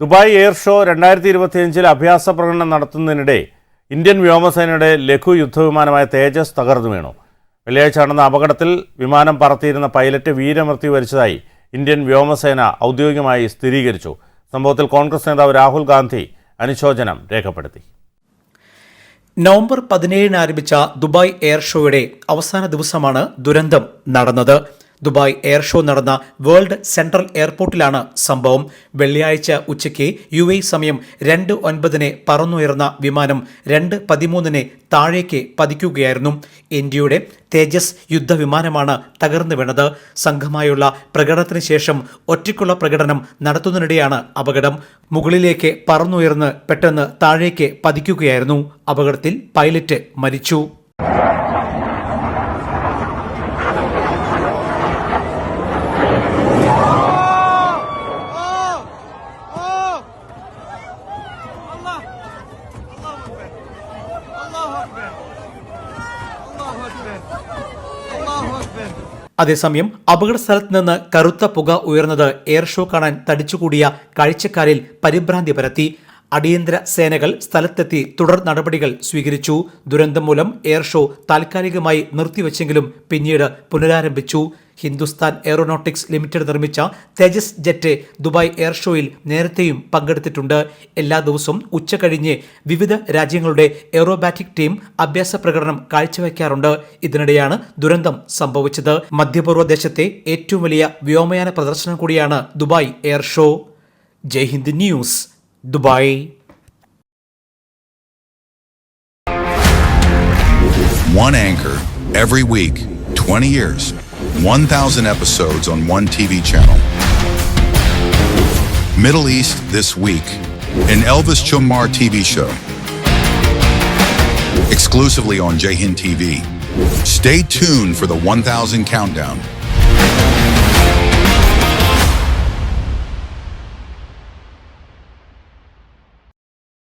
Dubai air show രണ്ടായിരത്തി ഇരുപത്തിയഞ്ചിൽ അഭ്യാസ പ്രകടനം നടത്തുന്നതിനിടെ ഇന്ത്യൻ വ്യോമസേനയുടെ ലഘു യുദ്ധവിമാനമായ തേജസ് തകർന്നു വീണു. വെള്ളിയാഴ്ച നടന്ന അപകടത്തിൽ വിമാനം പറത്തിയിരുന്ന പൈലറ്റ് വീരമൃത്യു വരിച്ചതായി ഇന്ത്യൻ വ്യോമസേന ഔദ്യോഗികമായി സ്ഥിരീകരിച്ചു. സംഭവത്തിൽ കോൺഗ്രസ് നേതാവ് രാഹുൽ ഗാന്ധി അനുശോചനം രേഖപ്പെടുത്തി. നവംബർ പതിനേഴിന് ആരംഭിച്ച ദുബായ് എയർ ഷോയുടെ അവസാന ദിവസമാണ് ദുരന്തം നടന്നത്. ദുബായ് എയർ ഷോ നടന്ന വേൾഡ് സെൻട്രൽ എയർപോർട്ടിലാണ് സംഭവം. വെള്ളിയാഴ്ച ഉച്ചയ്ക്ക് യു എ സമയം രണ്ട് ഒൻപതിന് പറന്നുയർന്ന വിമാനം രണ്ട് പതിമൂന്നിന് താഴേക്ക് പതിക്കുകയായിരുന്നു. ഇന്ത്യയുടെ തേജസ് യുദ്ധവിമാനമാണ് തകർന്നു വീണത്. സംഘമായുള്ള പ്രകടനത്തിന് ശേഷം ഒറ്റയ്ക്കുള്ള പ്രകടനം നടത്തുന്നതിനിടെയാണ് അപകടം. മുകളിലേക്ക് പറന്നുയർന്ന് പെട്ടെന്ന് താഴേക്ക് പതിക്കുകയായിരുന്നു. അപകടത്തിൽ പൈലറ്റ് മരിച്ചു. അതേസമയം അപകട സ്ഥലത്ത് നിന്ന് കറുത്ത പുക ഉയർന്നത് എയർ ഷോ കാണാൻ തടിച്ചുകൂടിയ കാഴ്ചക്കാരിൽ പരിഭ്രാന്തി പരത്തി. അടിയന്തര സേനകൾ സ്ഥലത്തെത്തി തുടർ നടപടികൾ സ്വീകരിച്ചു. ദുരന്തം മൂലം എയർ ഷോ താൽക്കാലികമായി നിർത്തിവെച്ചെങ്കിലും പിന്നീട് പുനരാരംഭിച്ചു. ഹിന്ദുസ്ഥാൻ എയറോനോട്ടിക്സ് ലിമിറ്റഡ് നിർമ്മിച്ച തേജസ് ജെറ്റ് ദുബായ് എയർ ഷോയിൽ നേരത്തെയും പങ്കെടുത്തിട്ടുണ്ട്. എല്ലാ ദിവസവും ഉച്ച കഴിഞ്ഞ് വിവിധ രാജ്യങ്ങളുടെ എയറോബാറ്റിക് ടീം അഭ്യാസ പ്രകടനം കാഴ്ചവെക്കാറുണ്ട്. ഇതിനിടെയാണ് ദുരന്തം സംഭവിച്ചത്. മധ്യപൂർവ ദേശത്തെ ഏറ്റവും വലിയ വ്യോമയാന പ്രദർശനം കൂടിയാണ് Dubai air show. Jaihind news. Dubai. One anchor every week, 20 years, 1,000 episodes on one TV channel. Middle East This Week, an Elvis Chumar TV show. Exclusively on Jehin TV. Stay tuned for the 1,000 countdown.